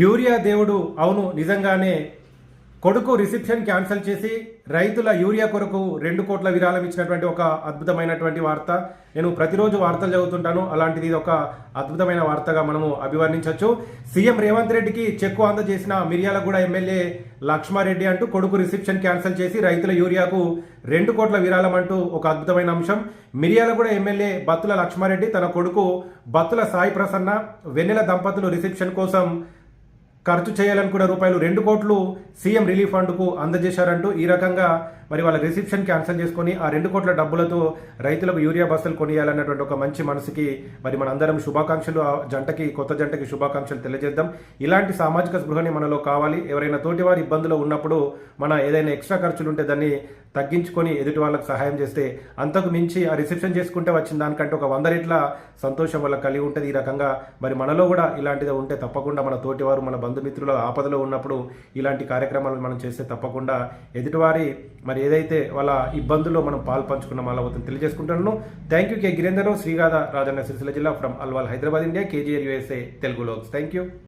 Urea దేవుడు అవును నిజంగానే కొడుకు రిసెప్షన్ క్యాన్సిల్ చేసి రైతుల యూరియా కొరకు రెండు కోట్ల విరాళం ఇచ్చినటువంటి ఒక అద్భుతమైనటువంటి వార్త. నేను ప్రతిరోజు వార్తలు చదువుతుంటాను. అలాంటిది ఇది ఒక అద్భుతమైన వార్తగా మనము అభివర్ణించవచ్చు. సీఎం రేవంత్ రెడ్డికి చెక్కు అందజేసిన మిర్యాలగూడ ఎమ్మెల్యే లక్ష్మారెడ్డి అంటూ కొడుకు రిసెప్షన్ క్యాన్సిల్ చేసి రైతుల యూరియాకు రెండు కోట్ల విరాళం అంటూ ఒక అద్భుతమైన అంశం. మిర్యాలగూడ ఎమ్మెల్యే బత్తుల లక్ష్మారెడ్డి తన కొడుకు బత్తుల సాయి ప్రసన్న వెన్నెల దంపతులు రిసెప్షన్ కోసం ఖర్చు చేయాలనుకున్న రూపాయలు రెండు కోట్లు సీఎం రిలీఫ్ ఫండ్కు అందజేశారంటూ ఈ రకంగా మరి వాళ్ళ రిసెప్షన్ క్యాన్సిల్ చేసుకొని ఆ రెండు కోట్ల డబ్బులతో రైతులకు యూరియా బస్సులు కొనియాలన్నటువంటి ఒక మంచి మనసుకి మరి మనందరం శుభాకాంక్షలు. ఆ జంటకి కొత్త జంటకి శుభాకాంక్షలు తెలియజేద్దాం. ఇలాంటి సామాజిక స్పృహని మనలో కావాలి. ఎవరైనా తోటివారి ఇబ్బందులు ఉన్నప్పుడు మన ఏదైనా ఎక్స్ట్రా ఖర్చులు ఉంటే దాన్ని తగ్గించుకొని ఎదుటి వాళ్ళకి సహాయం చేస్తే అంతకు మించి ఆ రిసెప్షన్ చేసుకుంటే వచ్చిన దానికంటే ఒక వంద రెట్ల సంతోషం వల్ల కలిగి ఉంటుంది. ఈ రకంగా మరి మనలో కూడా ఇలాంటిది ఉంటే తప్పకుండా మన తోటివారు మన బంధుమిత్రుల ఆపదలో ఉన్నప్పుడు ఇలాంటి కార్యక్రమాలు మనం చేస్తే తప్పకుండా ఎదుటివారి మరి ఏదైతే వాళ్ళ ఇబ్బందుల్లో మనం పాలు పంచుకున్న వాళ్ళ అవుతుంది తెలియజేసుకుంటున్నాను thank you K Girender Srigadha Rajanna Sircilla జిల్లా from Alwal Hyderabad India KGR USA తెలుగులో థ్యాంక్ యూ